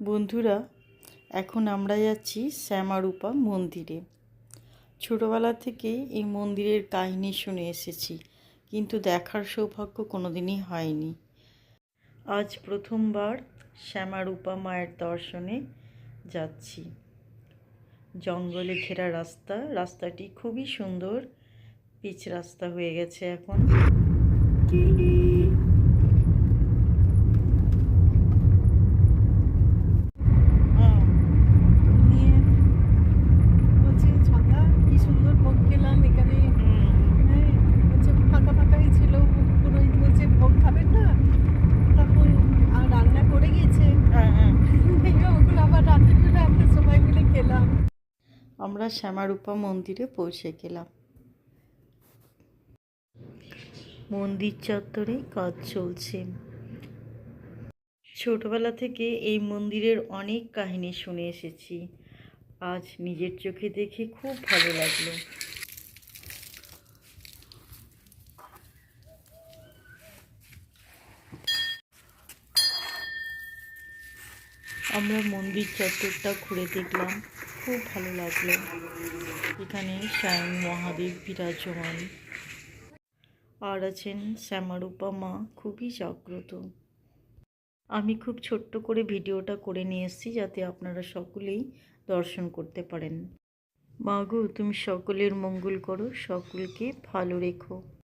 বন্ধুরা, এখন আমরা যাচ্ছি শ্যামারূপা মন্দিরে। ছোটোবেলা থেকে এই মন্দিরের কাহিনী শুনে এসেছি, কিন্তু দেখার সৌভাগ্য কোনোদিনই হয়নি। আজ প্রথমবার শ্যামারূপা মায়ের দর্শনে যাচ্ছি। জঙ্গলে ঘেরা রাস্তা, রাস্তাটি খুবই সুন্দর, পিচ রাস্তা হয়ে গেছে এখন। আমরা শ্যামারূপা মন্দিরে পৌঁছে গেলাম। মন্দির চত্বরে কাজ চলছে। ছোটবেলা থেকে এই মন্দিরের অনেক কাহিনী শুনে এসেছি। আজ নিজের চোখে দেখে খুব ভালো লাগল। আমরা মন্দির চত্বরটা ঘুরে দেখলাম। খুব ভালো লাগল। এখানে স্বয়ং মহাদেব বিরাজমান। আর আছেন শ্যামারূপা মা, খুবই জাগ্রত। আমি খুব ছোট্ট করে ভিডিওটা করে নিয়ে এসেছি যাতে আপনারা সকলেই দর্শন করতে পারেন। মা গো, তুমি সকলের মঙ্গল করো, সকলকে ভালো রেখো।